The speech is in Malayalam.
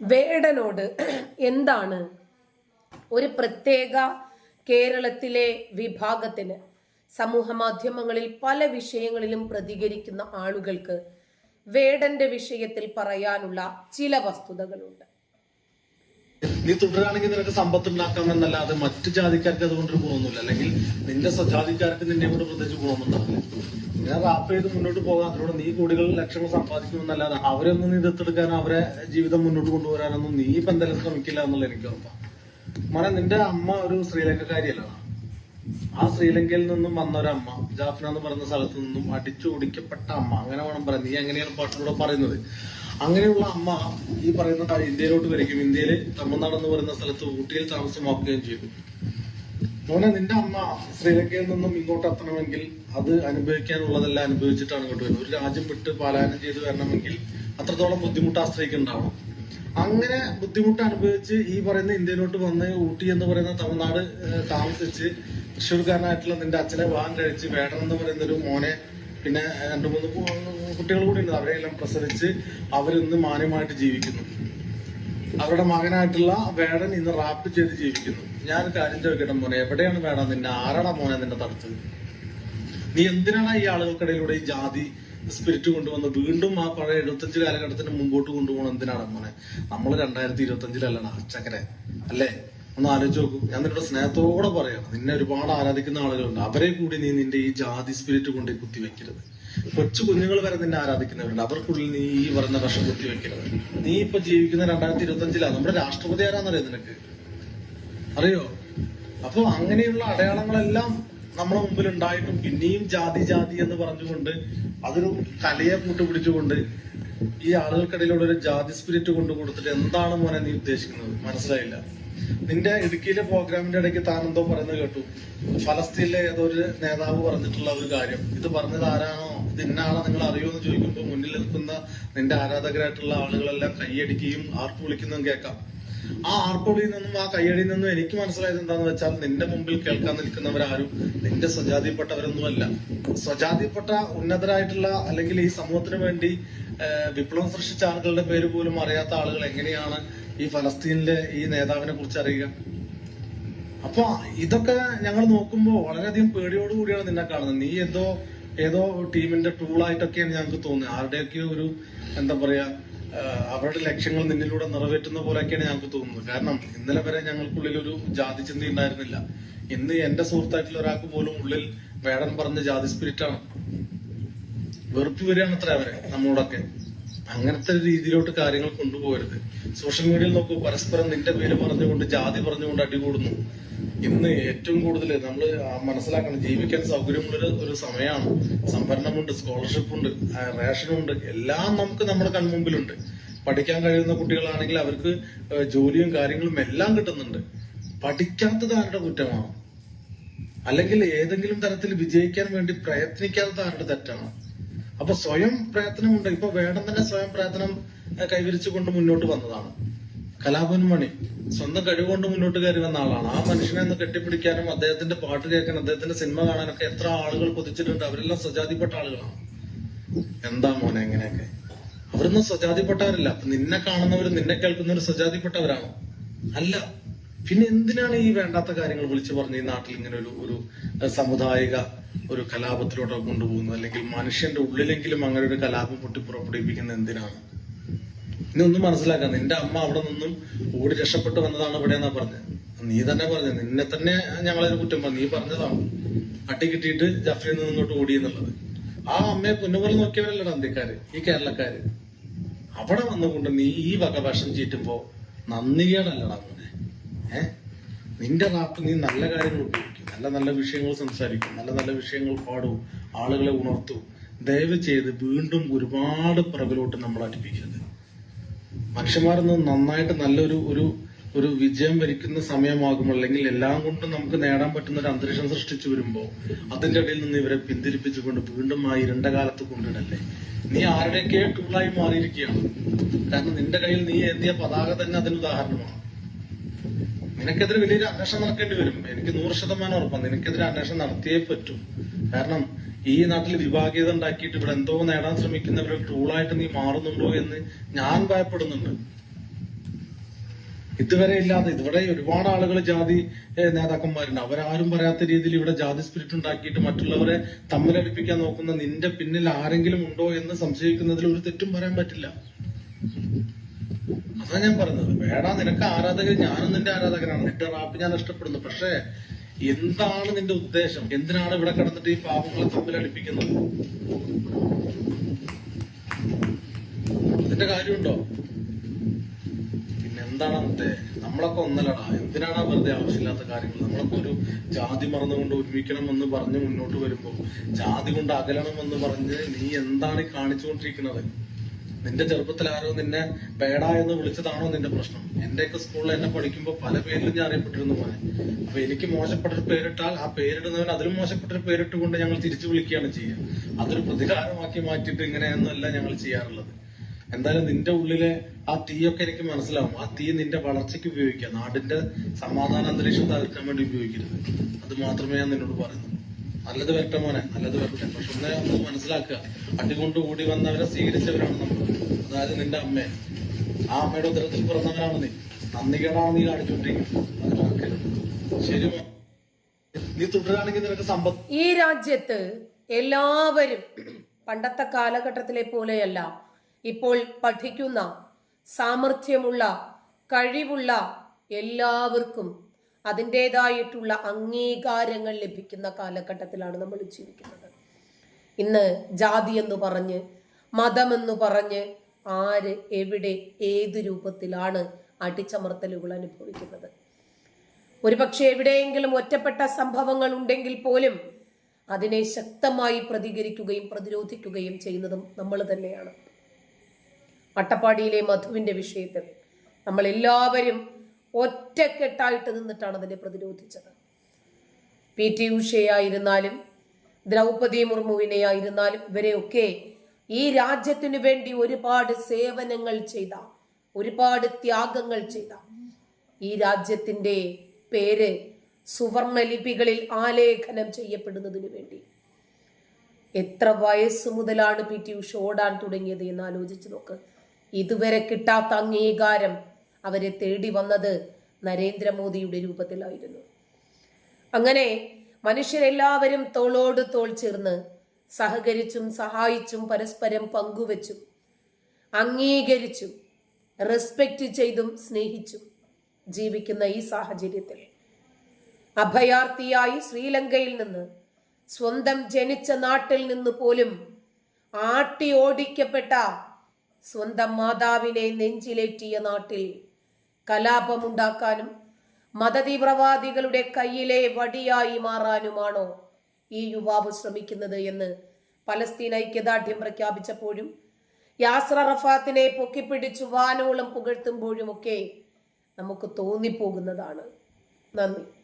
വേടനോട് എന്താണ് ഒരു പ്രത്യേക കേരളത്തിലെ വിഭാഗത്തിന് സമൂഹ മാധ്യമങ്ങളിൽ പല വിഷയങ്ങളിലും പ്രതികരിക്കുന്ന ആളുകൾക്ക് വേടന്റെ വിഷയത്തിൽ പറയാനുള്ള ചില വസ്തുതകളുണ്ട്. നീ തുടരാണെങ്കിൽ നിനക്ക് സമ്പത്ത് ഉണ്ടാക്കാമെന്നല്ലാതെ മറ്റു ജാതിക്കാർക്ക് അതുകൊണ്ട് പോകുന്നില്ല അല്ലെങ്കിൽ നിന്റെ സ്വജാതിക്കാർക്ക് നിന്നെ കൊണ്ട് പ്രത്യേകിച്ച് ഗുണമൊന്നുണ്ടാവില്ല ഞാൻ റാപ്പ് ചെയ്ത് മുന്നോട്ട് പോകാൻ അതിലൂടെ നീ കോടികൾ ലക്ഷങ്ങൾ സമ്പാദിക്കുമെന്നല്ലാതെ അവരൊന്നും നീ ദത്തെടുക്കാൻ അവരെ ജീവിതം മുന്നോട്ട് കൊണ്ടുവരാനൊന്നും നീ ഇപ്പൊ എന്തായാലും ശ്രമിക്കില്ല എന്നുള്ള എനിക്ക് ഉറപ്പാണ് മോനെ നിന്റെ അമ്മ ഒരു ശ്രീലങ്കക്കാരിയല്ല. ആ ശ്രീലങ്കയിൽ നിന്നും വന്ന ഒരു അമ്മ ജാഫ്ന എന്ന് പറയുന്ന സ്ഥലത്ത് നിന്നും അടിച്ചു ഒടിക്കപ്പെട്ട അമ്മ. അങ്ങനെ വേണം പറയാൻ. നീ എങ്ങനെയാണ് പാട്ടിലൂടെ പറയുന്നത്? അങ്ങനെയുള്ള അമ്മ ഈ പറയുന്ന ഇന്ത്യയിലോട്ട് വരികയും ഇന്ത്യയിലെ തമിഴ്നാട് എന്ന് പറയുന്ന സ്ഥലത്ത് ഊട്ടിയിൽ താമസമാക്കുകയും ചെയ്തു. മോനെ നിന്റെ അമ്മ ശ്രീലങ്കയിൽ നിന്നും ഇങ്ങോട്ട് എത്തണമെങ്കിൽ അത് അനുഭവിക്കാനുള്ളതെല്ലാം അനുഭവിച്ചിട്ടാണ് ഇങ്ങോട്ട് വരുന്നത്. ഒരു രാജ്യം വിട്ട് പാലായനം ചെയ്ത് വരണമെങ്കിൽ അത്രത്തോളം ബുദ്ധിമുട്ട് ആശ്രയിക്കുന്നുണ്ടാവണം. അങ്ങനെ ബുദ്ധിമുട്ട് അനുഭവിച്ച് ഈ പറയുന്ന ഇന്ത്യയിലോട്ട് വന്ന് ഊട്ടി എന്ന് പറയുന്ന തമിഴ്നാട് താമസിച്ച് തൃശ്ശൂർക്കാരനായിട്ടുള്ള നിന്റെ അച്ഛനെ വിവാഹം കഴിച്ച് വേടൻ എന്ന് പറയുന്ന ഒരു മോനെ പിന്നെ രണ്ടു മൂന്ന് കുട്ടികൾ കൂടി ഉണ്ട്. അവരെയെല്ലാം പ്രസവിച്ച് അവരിന്ന് മാന്യമായിട്ട് ജീവിക്കുന്നു. അവരുടെ മകനായിട്ടുള്ള വേടൻ ഇന്ന് റാപ്പ് ചെയ്ത് ജീവിക്കുന്നു. ഞാൻ കാര്യം ചോദിക്കട്ടെ മോനെ? എവിടെയാണ് വേടൻ നിന്നെ? ആരാടാ മോനെ നിന്നെ തടുത്തത് നീ എന്തിനാണ് ഈ ആളുകൾക്കിടയിലൂടെ ഈ ജാതി സ്പിരിറ്റ് കൊണ്ടുവന്ന് വീണ്ടും ആ പഴയ എഴുപത്തഞ്ച് കാലഘട്ടത്തിന് മുമ്പോട്ട് കൊണ്ടുപോകണം? എന്തിനാണ് മോനെ? നമ്മൾ രണ്ടായിരത്തി ഇരുപത്തി അഞ്ചിലല്ലടാ ചക്കരെ അല്ലേ? ഒന്ന് ആലോചിച്ച് നോക്കൂ. ഞാൻ നിന്നോട് സ്നേഹത്തോടെ പറയണം നിന്നെ ഒരുപാട് ആരാധിക്കുന്ന ആളുകളുണ്ട്. അവരെ കൂടി നീ നിന്റെ ഈ ജാതി സ്പിരിറ്റ് കൊണ്ട് കുത്തിവെക്കരുത്. കൊച്ചു കുഞ്ഞുങ്ങൾ വരെ നിന്നെ ആരാധിക്കുന്നവരുണ്ട്. അവർക്കുള്ളിൽ നീ ഈ പറയുന്ന വിഷം കുത്തിവെക്കരുത്. നീ ഇപ്പൊ ജീവിക്കുന്ന രണ്ടായിരത്തി ഇരുപത്തി അഞ്ചിലാണ് നമ്മുടെ രാഷ്ട്രപതി ആരാന്നറിയോ നിനക്ക്? അറിയോ? അപ്പൊ അങ്ങനെയുള്ള അടയാളങ്ങളെല്ലാം നമ്മളെ മുമ്പിൽ ഉണ്ടായിട്ടും പിന്നെയും ജാതി ജാതി എന്ന് പറഞ്ഞുകൊണ്ട് അതൊരു കലയെ കൂട്ടുപിടിച്ചുകൊണ്ട് ഈ ആളുകൾക്കിടയിലുള്ള ഒരു ജാതി സ്പിരിറ്റ് കൊണ്ടു കൊടുത്തിട്ട് എന്താണ് മോനെ നീ ഉദ്ദേശിക്കുന്നത്? മനസ്സിലായില്ല. നിന്റെ ഇടുക്കിയിലെ പ്രോഗ്രാമിന്റെ ഇടയ്ക്ക് താൻ എന്തോ പറയുന്നത് കേട്ടു. ഫലസ്തീനിലെ ഏതോ ഒരു നേതാവ് പറഞ്ഞിട്ടുള്ള ഒരു കാര്യം. ഇത് പറഞ്ഞത് ആരാണോ? ഇത് നിങ്ങൾ അറിയോ എന്ന് ചോദിക്കുമ്പോൾ മുന്നിൽ നിൽക്കുന്ന നിന്റെ ആരാധകരായിട്ടുള്ള ആളുകളെല്ലാം കൈയടിക്കുകയും ആർപ്പ് വിളിക്കുന്നതും കേൾക്കാം. ആ ആർപ്പൊളിയിൽ നിന്നും ആ കയ്യടിയിൽ നിന്നും എനിക്ക് മനസ്സിലായത് എന്താന്ന് വെച്ചാൽ നിന്റെ മുമ്പിൽ കേൾക്കാൻ നിൽക്കുന്നവരാരും നിന്റെ സ്വജാതിപ്പെട്ടവരൊന്നുമല്ല സ്വജാതിപ്പെട്ട ഉന്നതരായിട്ടുള്ള അല്ലെങ്കിൽ ഈ സമൂഹത്തിന് വേണ്ടി വിപ്ലവം സൃഷ്ടിച്ച ആളുകളുടെ പേര് പോലും അറിയാത്ത ആളുകൾ എങ്ങനെയാണ് ഈ ഫലസ്തീനിലെ ഈ നേതാവിനെ കുറിച്ച് അറിയുക. അപ്പൊ ഇതൊക്കെ ഞങ്ങൾ നോക്കുമ്പോൾ വളരെയധികം പേടിയോടുകൂടിയാണ് നിന്നെ കാണുന്നത്. നീ എന്തോ ഏതോ ടീമിന്റെ ടൂളായിട്ടൊക്കെയാണ് ഞങ്ങൾക്ക് തോന്നുന്നത്. ആരുടെയൊക്കെ ഒരു എന്താ പറയാ അവരുടെ ലക്ഷ്യങ്ങൾ നിന്നിലൂടെ നിറവേറ്റുന്ന പോലെയൊക്കെയാണ് ഞങ്ങൾക്ക് തോന്നുന്നത്. കാരണം ഇന്നലെ വരെ ഞങ്ങൾക്കുള്ളിൽ ഒരു ജാതി ചിന്ത ഉണ്ടായിരുന്നില്ല. ഇന്ന് എന്റെ സുഹൃത്തായിട്ടുള്ള ഒരാൾക്ക് പോലും ഉള്ളിൽ വേടൻ പറഞ്ഞ ജാതി സ്പിരിറ്റാണ് വെറുപ്പ് വരികയാണ് അത്ര അവരെ നമ്മളോടൊക്കെ. അങ്ങനത്തെ രീതിയിലോട്ട് കാര്യങ്ങൾ കൊണ്ടുപോകരുത്. സോഷ്യൽ മീഡിയയിൽ നോക്കൂ പരസ്പരം നിന്റെ പേര് പറഞ്ഞുകൊണ്ട് ജാതി പറഞ്ഞുകൊണ്ട് അടികൂടുന്നു ഇന്ന് ഏറ്റവും കൂടുതൽ നമ്മൾ മനസ്സിലാക്കണം ജീവിക്കാൻ സൗകര്യമുള്ളൊരു ഒരു സമയമാണ്. സംഭരണമുണ്ട് സ്കോളർഷിപ്പ് ഉണ്ട് റേഷനുണ്ട് എല്ലാം നമുക്ക് നമ്മുടെ കൺമുമ്പിലുണ്ട്. പഠിക്കാൻ കഴിയുന്ന കുട്ടികളാണെങ്കിൽ അവർക്ക് ജോലിയും കാര്യങ്ങളും എല്ലാം കിട്ടുന്നുണ്ട്. പഠിക്കാത്തത് ആരുടെ കുറ്റമാണ്? അല്ലെങ്കിൽ ഏതെങ്കിലും തരത്തിൽ വിജയിക്കാൻ വേണ്ടി പ്രയത്നിക്കാത്തത് ആരുടെ തെറ്റാണ്? അപ്പൊ സ്വയം പ്രയത്നമുണ്ട് ഇപ്പൊ വേടം തന്നെ സ്വയം പ്രയത്നം കൈവരിച്ചുകൊണ്ട് മുന്നോട്ട് വന്നതാണ്. കലാഭവൻ മണി സ്വന്തം കഴിവുകൊണ്ട് മുന്നോട്ട് കയറി വന്ന ആളാണ്. ആ മനുഷ്യനെ ഒന്ന് കെട്ടിപ്പിടിക്കാനും അദ്ദേഹത്തിന്റെ പാട്ട് കേൾക്കാനും അദ്ദേഹത്തിന്റെ സിനിമ കാണാനൊക്കെ എത്ര ആളുകൾ കൊതിച്ചിട്ടുണ്ട്. അവരെല്ലാം സ്വജാതിപ്പെട്ട ആളുകളാണ്. എന്താ മോനെ എങ്ങനെയൊക്കെ അവരൊന്നും സ്വജാതിപ്പെട്ടവരല്ല. അപ്പൊ നിന്നെ കാണുന്നവർ നിന്നെ കേൾക്കുന്നവർ സ്വജാതിപ്പെട്ടവരാണോ. അല്ല പിന്നെ എന്തിനാണ് ഈ വേണ്ടാത്ത കാര്യങ്ങൾ വിളിച്ചു പറഞ്ഞ് ഈ നാട്ടിൽ ഇങ്ങനെ ഒരു ഒരു സാമുദായിക ഒരു കലാപത്തിലോട്ട് കൊണ്ടുപോകുന്നത്? അല്ലെങ്കിൽ മനുഷ്യന്റെ ഉള്ളിലെങ്കിലും അങ്ങനെ ഒരു കലാപം പൊട്ടി പുറപ്പെടുവിപ്പിക്കുന്നത് എന്തിനാണ്? ഇനി ഒന്നും മനസ്സിലാക്കാം നിന്റെ അമ്മ അവിടെ നിന്നും ഓടി രക്ഷപ്പെട്ടു വന്നതാണ് ഇവിടെ എന്നാ പറഞ്ഞത് നീ തന്നെ പറഞ്ഞത് നിന്നെ തന്നെ ഞങ്ങളൊരു കുറ്റം പറഞ്ഞു. നീ പറഞ്ഞതാണ്. അട്ടി കിട്ടിയിട്ട് ജഫ്രിയിൽ നിന്ന് ഇങ്ങോട്ട് ഓടി എന്നുള്ളത്. ആ അമ്മയെ പൊന്നുപോലെ നോക്കിയവരല്ലടാ നന്ദിക്കാര് ഈ കേരളക്കാര്? അവിടെ വന്നുകൊണ്ട് നീ ഈ വക വിഷം ചീറ്റുമ്പോ നന്ദികേടല്ലടാ മോനെ. ഏ? നിന്റെ റാപ്പ് നീ നല്ല കാര്യങ്ങൾ ഉപയോഗിക്കും. നല്ല നല്ല വിഷയങ്ങൾ സംസാരിക്കും നല്ല നല്ല വിഷയങ്ങൾ പാടും ആളുകളെ ഉണർത്തും. ദയവ് ചെയ്ത് വീണ്ടും ഒരുപാട് പിറകിലോട്ട് നമ്മൾ അടുപ്പിക്കരുത്. മനുഷ്യന്മാരെന്ന് നന്നായിട്ട് നല്ലൊരു ഒരു ഒരു വിജയം വരിക്കുന്ന സമയമാകുമ്പോൾ അല്ലെങ്കിൽ എല്ലാം കൊണ്ടും നമുക്ക് നേടാൻ പറ്റുന്ന ഒരു അന്തരീക്ഷം സൃഷ്ടിച്ചു വരുമ്പോൾ അതിന്റെ ഇടയിൽ നിന്ന് ഇവരെ പിന്തിരിപ്പിച്ചുകൊണ്ട് വീണ്ടും ആ ഇരുണ്ട കാലത്ത് കൊണ്ടിടല്ലേ? നീ ആരുടെയൊക്കെ ടൂളായി മാറിയിരിക്കുകയാണ്. കാരണം നിന്റെ കയ്യിൽ നീ എത്തിയ പതാക തന്നെ അതിന് ഉദാഹരണമാണ്. നിനക്കെതിരെ വലിയൊരു അന്വേഷണം നടക്കേണ്ടി വരും. എനിക്ക് നൂറ് ശതമാനം ഉറപ്പാണ്. നിനക്കെതിരെ അന്വേഷണം നടത്തിയേ പറ്റും. കാരണം ഈ നാട്ടിൽ വിഭാഗീയത ഉണ്ടാക്കിയിട്ട് ഇവിടെ എന്തോ നേടാൻ ശ്രമിക്കുന്നവരെ ടൂളായിട്ട് നീ മാറുന്നുണ്ടോ എന്ന് ഞാൻ ഭയപ്പെടുന്നുണ്ട്. ഇതുവരെ ഇല്ലാതെ ഇവിടെ ഒരുപാട് ആളുകൾ ജാതി നേതാക്കന്മാരുണ്ട്. അവരാരും പറയാത്ത രീതിയിൽ ഇവിടെ ജാതി സ്പിരിറ്റ് ഉണ്ടാക്കിയിട്ട് മറ്റുള്ളവരെ തമ്മിലടിപ്പിക്കാൻ നോക്കുന്ന നിന്റെ പിന്നിൽ ആരെങ്കിലും ഉണ്ടോ എന്ന് സംശയിക്കുന്നതിൽ ഒരു തെറ്റും പറയാൻ പറ്റില്ല. അതാ ഞാൻ പറഞ്ഞത്. വേടാ നിനക്ക് ആരാധകർ ഞാനും നിന്റെ ആരാധകനാണ് നിന്റെ റാപ്പ് ഞാൻ ഇഷ്ടപ്പെടുന്നു. പക്ഷേ എന്താണ് നിന്റെ ഉദ്ദേശം? എന്തിനാണ് ഇവിടെ കിടന്നിട്ട് ഈ പാവങ്ങളെ തമ്മിൽ അടിപ്പിക്കുന്നത്? അതിന്റെ കാര്യമുണ്ടോ? എന്താണ് നമ്മളൊക്കെ ഒന്നല്ലടാ. എന്തിനാണ് വെറുതെ ആവശ്യമില്ലാത്ത കാര്യങ്ങൾ? നമ്മളൊക്കെ ഒരു ജാതി മറന്നുകൊണ്ട് ഒരുമിക്കണം എന്ന് പറഞ്ഞ് മുന്നോട്ട് വരുമ്പോ ജാതി കൊണ്ട് അകലണം എന്ന് പറഞ്ഞ് നീ എന്താണ് കാണിച്ചുകൊണ്ടിരിക്കുന്നത്? നിന്റെ ചെറുപ്പത്തിൽ ആരോ നിന്നെ പേട എന്ന് വിളിച്ചതാണോ നിന്റെ പ്രശ്നം? എന്റെയൊക്കെ സ്കൂളിൽ എന്നെ പഠിക്കുമ്പോൾ പല പേരിലും ഞാൻ അറിയപ്പെട്ടിരുന്നു മോനെ. അപ്പൊ എനിക്ക് മോശപ്പെട്ടൊരു പേരിട്ടാൽ ആ പേരിടുന്നവൻ അതിലും മോശപ്പെട്ടൊരു പേരിട്ടുകൊണ്ട് ഞങ്ങൾ തിരിച്ചു വിളിക്കുകയാണ് ചെയ്യുക. അതൊരു പ്രതികാരമാക്കി മാറ്റിയിട്ട് ഇങ്ങനെയൊന്നുമല്ല ഞങ്ങൾ ചെയ്യാറുള്ളത്. എന്തായാലും നിന്റെ ഉള്ളിലെ ആ തീയൊക്കെ എനിക്ക് മനസ്സിലാവും. ആ തീ നിന്റെ വളർച്ചയ്ക്ക് ഉപയോഗിക്കുക. നാടിന്റെ സമാധാന അന്തരീക്ഷം തകർക്കാൻ വേണ്ടി ഉപയോഗിക്കരുത്. അത് മാത്രമേ ഞാൻ നിന്നോട് പറയുന്നുള്ളൂ. നല്ലത് വരട്ടെ മോനെ നല്ലത് വരട്ടെ. പക്ഷെ ഒന്നേ ഒന്ന് മനസ്സിലാക്കുക. അടികൊണ്ട് കൂടി വന്നവരെ സ്വീകരിച്ചവരാണ് നമ്മൾ അതായത് നിന്റെ അമ്മ. ആ അമ്മയുടെ ഉത്തരത്തിൽ പിറന്നവനാണ് നീ. നന്ദികേടാണ് നീ കാണിച്ചുകൊണ്ടിരിക്കുന്നത്. ശരി നീ തുടരുകയാണെങ്കിൽ നിനക്ക് സമ്പത്ത് ഈ രാജ്യത്ത് എല്ലാവരും പണ്ടത്തെ കാലഘട്ടത്തിലെ പോലെയല്ല. ഇപ്പോൾ പഠിക്കുന്ന സാമർഥ്യമുള്ള കഴിവുള്ള എല്ലാവർക്കും അതിന്റെതായിട്ടുള്ള അംഗീകാരങ്ങൾ ലഭിക്കുന്ന കാലഘട്ടത്തിലാണ് നമ്മൾ ജീവിക്കുന്നത്. ഇന്ന് ജാതി എന്ന് പറഞ്ഞ് മതമെന്ന് പറഞ്ഞ് ആര് എവിടെ ഏത് രൂപത്തിലാണ് അടിച്ചമർത്തലുകൾ അനുഭവിക്കുന്നത്? ഒരുപക്ഷെ എവിടെയെങ്കിലും ഒറ്റപ്പെട്ട സംഭവങ്ങൾ ഉണ്ടെങ്കിൽ പോലും അതിനെ ശക്തമായി പ്രതികരിക്കുകയും പ്രതിരോധിക്കുകയും ചെയ്യുന്നതും നമ്മൾ തന്നെയാണ്. അട്ടപ്പാടിയിലെ മധുവിന്റെ വിഷയത്തിൽ നമ്മൾ എല്ലാവരും ഒറ്റക്കെട്ടായിട്ട് നിന്നിട്ടാണ് അതിനെ പ്രതിരോധിച്ചത്. പി. ടി. ഉഷയായിരുന്നാലും ദ്രൗപദി മുർമുവിനെ ആയിരുന്നാലും ഇവരെയൊക്കെ ഈ രാജ്യത്തിനു വേണ്ടി ഒരുപാട് സേവനങ്ങൾ ചെയ്ത ഒരുപാട് ത്യാഗങ്ങൾ ചെയ്ത. ഈ രാജ്യത്തിന്റെ പേര് സുവർണ ലിപികളിൽ ആലേഖനം ചെയ്യപ്പെടുന്നതിനു വേണ്ടി. എത്ര വയസ്സ് മുതലാണ് പി. ടി. ഉഷ ഓടാൻ തുടങ്ങിയത് എന്ന് ആലോചിച്ച് നോക്ക്. ഇതുവരെ കിട്ടാത്ത അംഗീകാരം അവരെ തേടി വന്നത് നരേന്ദ്രമോദിയുടെ രൂപത്തിലായിരുന്നു. അങ്ങനെ മനുഷ്യരെല്ലാവരും തോളോട് തോൾ ചേർന്ന് സഹകരിച്ചും സഹായിച്ചും പരസ്പരം പങ്കുവച്ചും അംഗീകരിച്ചും റെസ്പെക്റ്റ് ചെയ്തും സ്നേഹിച്ചും ജീവിക്കുന്ന ഈ സാഹചര്യത്തിൽ അഭയാർത്ഥിയായി ശ്രീലങ്കയിൽ നിന്ന് സ്വന്തം ജനിച്ച നാട്ടിൽ നിന്ന് പോലും ആട്ടി ഓടിക്കപ്പെട്ട സ്വന്തം മാതാവിനെ നെഞ്ചിലേറ്റിയ നാട്ടിൽ കലാപമുണ്ടാക്കാനും മതതീവ്രവാദികളുടെ കയ്യിലെ വടിയായി മാറാനുമാണോ ഈ യുവാവ് ശ്രമിക്കുന്നത് എന്ന് പലസ്തീൻ ഐക്യദാർഢ്യം പ്രഖ്യാപിച്ചപ്പോഴും യാസ്ര റഫാത്തിനെ പൊക്കിപ്പിടിച്ചു വാനോളം പുകഴ്ത്തുമ്പോഴുമൊക്കെ നമുക്ക് തോന്നിപ്പോകുന്നതാണ്. നന്ദി.